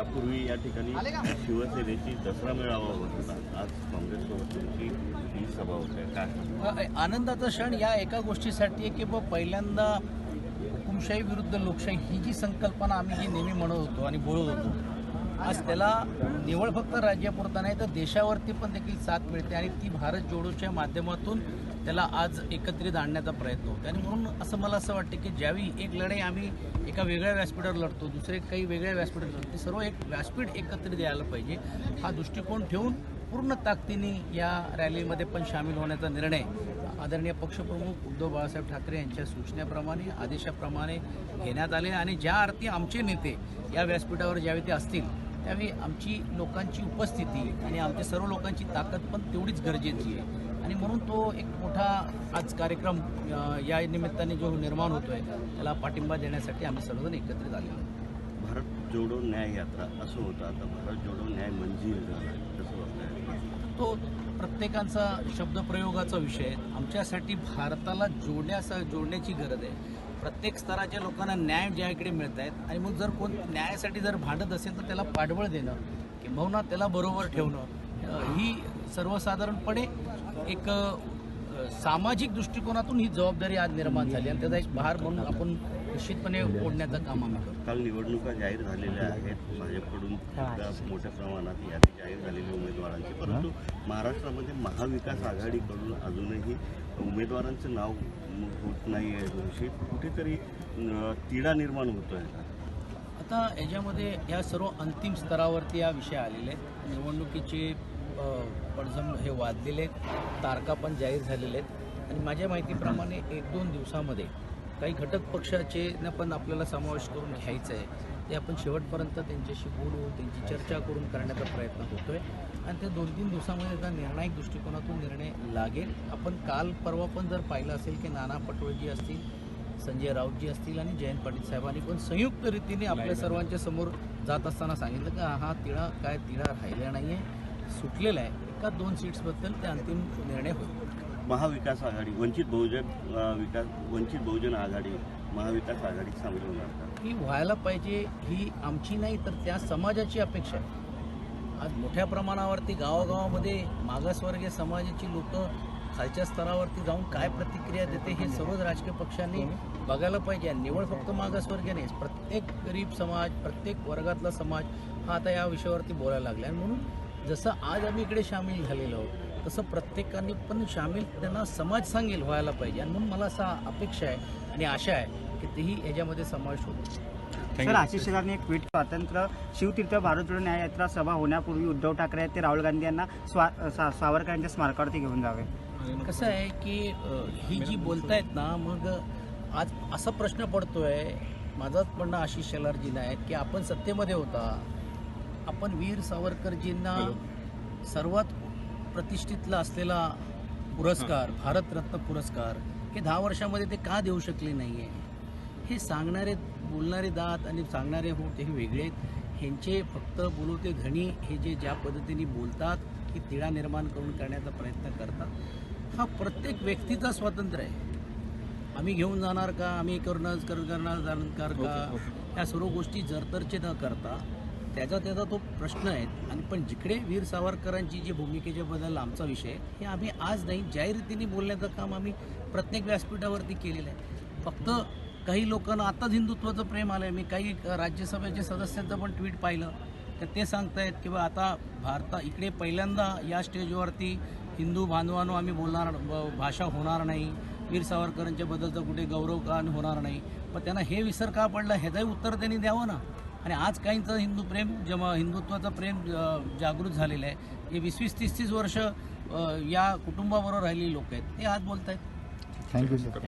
यापूर्वी या ठिकाणी शिवसेनेची दसरा मेळावा होत होता. आज काँग्रेससोबत तुमची ही सभा होते काय? आनंदाचा क्षण या एका गोष्टीसाठी आहे की बा पहिल्यांदा हुकुमशाही विरुद्ध लोकशाही ही जी संकल्पना आम्ही जी नेहमी म्हणत होतो आणि बोलत होतो आज त्याला निवळ फक्त राज्यापुरता नाही तर देशावरती पण देखील साथ मिळते आणि ती भारत जोडोच्या माध्यमातून त्याला आज एकत्रित आणण्याचा प्रयत्न होतो. आणि म्हणून असं मला असं वाटतं की ज्यावेळी एक लढाई आम्ही एका वेगळ्या व्यासपीठावर लढतो दुसरे काही वेगळ्या व्यासपीठावर लढतो सर्व एक व्यासपीठ एकत्रित यायला पाहिजे. हा दृष्टिकोन ठेवून पूर्ण ताकदीने या रॅलीमध्ये पण सामील होण्याचा निर्णय आदरणीय पक्षप्रमुख उद्धव बाळासाहेब ठाकरे यांच्या सूचनेप्रमाणे आदेशाप्रमाणे घेण्यात आले. आणि ज्या अर्थी आमचे नेते या व्यासपीठावर ज्यावेळी ते असतील त्यावेळी आमची लोकांची उपस्थिती आणि आमच्या सर्व लोकांची ताकद पण तेवढीच गरजेची आहे. आणि म्हणून तो एक मोठा आज कार्यक्रम या निमित्ताने जो निर्माण होतोय त्याला पाठिंबा देण्यासाठी आम्ही सर्वजण एकत्रित आलेलो आहोत. भारत जोडो न्याय यात्रा असं होतं आता. भारत जोडो न्याय मंजीर झाला कसं तो प्रत्येकाचा शब्दप्रयोगाचा विषय आहे. आमच्यासाठी भारताला जोडण्यासा जोडण्याची गरज आहे. प्रत्येक स्तराच्या लोकांना न्याय ज्या इकडे मिळत आहेत आणि मग जर कोण न्यायासाठी जर भांडत असेल तर त्याला पाठबळ देणं किंबहुना त्याला बरोबर ठेवणं ही सर्वसाधारणपणे एक सामाजिक दृष्टिकोनातून ही जबाबदारी आज निर्माण झाली आणि त्याचा एक भार म्हणून आपण निश्चितपणे ओढण्याचं काम आम्ही करतो. काल निवडणुका जाहीर झालेल्या आहेत. भाजपकडून मोठ्या प्रमाणात यादी जाहीर झालेली उमेदवारांची. परंतु महाराष्ट्रामध्ये महाविकास आघाडीकडून अजूनही उमेदवारांचं नाव होत नाही आहे घोषित कुठेतरी तिढा निर्माण होतोय. आता याच्यामध्ये या सर्व अंतिम स्तरावरती या विषय आलेले आहेत. निवडणुकीचे पडझम हे वाजलेले आहेत. तारखा पण जाहीर झालेले आहेत. आणि माझ्या माहितीप्रमाणे एक दोन दिवसामध्ये काही घटक पक्षाचे न पण आपल्याला समावेश करून घ्यायचं आहे. ते आपण शेवटपर्यंत त्यांच्याशी बोलू त्यांची चर्चा करून करण्याचा प्रयत्न होतोय आणि त्या दोन तीन दिवसामध्ये एका निर्णायक दृष्टिकोनातून निर्णय लागेल. आपण काल परवा पण जर पाहिलं असेल की नाना पटोळेजी असतील संजय राऊतजी असतील आणि जयंत पाटील साहेबांनी पण संयुक्त रीतीने आपल्या सर्वांच्या समोर जात असताना सांगितलं की हा तिळा काय तिळा राहिला नाही आहे सुटलेला आहे. एका दोन सीट्सबद्दल ते अंतिम निर्णय होईल. महाविकास आघाडी वंचित बहुजन विकास वंचित बहुजन आघाडी महाविकास आघाडी सामील होणार का? ही व्हायला पाहिजे ही आमची नाही तर त्या समाजाची अपेक्षा आहे. आज मोठ्या प्रमाणावरती गावागावामध्ये मागासवर्गीय समाजाची लोक खालच्या स्तरावरती जाऊन काय प्रतिक्रिया देते हे सर्वच राजकीय पक्षांनी बघायला पाहिजे. निवड फक्त मागासवर्गीय नाही प्रत्येक गरीब समाज प्रत्येक वर्गातला समाज हा आता या विषयावरती बोलायला लागला आणि म्हणून जसं आज आम्ही इकडे सामील झालेलो आहोत तसं प्रत्येकाने पण सामील त्यांना समाज सांगेल व्हायला पाहिजे. आणि म्हणून मला असा अपेक्षा आहे आणि आशा आहे की तेही याच्यामध्ये समावेश होतो सर आशिष शेलारने एक ट्विट स्वातंत्र्य शिवतीर्थ भारत जोडो न्याय यात्रा सभा होण्यापूर्वी उद्धव ठाकरे आहेत ते राहुल गांधी यांना स्वा सा- सावरकर यांच्या स्मारकावरती घेऊन जावे. कसं आहे की ही जी बोलतायत ना मग आज असा प्रश्न पडतोय माझाच म्हणणं आशिष शेलारजींना आहे की आपण सत्तेमध्ये होता. आपण वीर सावरकरजींना सर्वात प्रतिष्ठितला असलेला पुरस्कार भारतरत्न पुरस्कार हे दहा वर्षामध्ये ते का देऊ शकले नाही आहे हे सांगणारे बोलणारे दात आणि सांगणारे हो ते वेगळे आहेत. ह्यांचे फक्त बोलू ते धणी हे जे ज्या पद्धतीने बोलतात की तिळा निर्माण करून करण्याचा प्रयत्न करतात. हा प्रत्येक व्यक्तीचा स्वातंत्र्य आहे. आम्ही घेऊन जाणार का? आम्ही करणं कर करणार जाणार का? या सर्व गोष्टी जरतरचे न करता त्याचा त्याचा तो प्रश्न आहे. आणि पण जिकडे वीर सावरकरांची जी भूमिकेच्या बद्दल आमचा विषय हे आम्ही आज नाही जाहीर रीतीने बोलण्याचं काम आम्ही प्रत्येक व्यासपीठावरती केलेलं आहे. फक्त काही लोकांना आताच हिंदुत्वाचं प्रेम आलं आहे मी काही राज्यसभेच्या सदस्यांचं पण ट्विट पाहिलं. तर ते सांगतायत की बा आता भारता इकडे पहिल्यांदा या स्टेजवरती हिंदू बांधवांनो आम्ही बोलणार भाषा होणार नाही. वीर सावरकरांच्या बद्दलचं कुठे गौरवगान होणार नाही. पण त्यांना हे विसर का पडला? ह्याचंही उत्तर त्यांनी द्यावं ना? आणि आज काहींचं हिंदू प्रेम जम हिंदुत्वाचं प्रेम जागृत झालेलं आहे. हे वीस वीस तीस तीस वर्ष या कुटुंबाबरोबर राहिलेली लोक आहेत. ते आज बोलत आहेत थँक्यू सर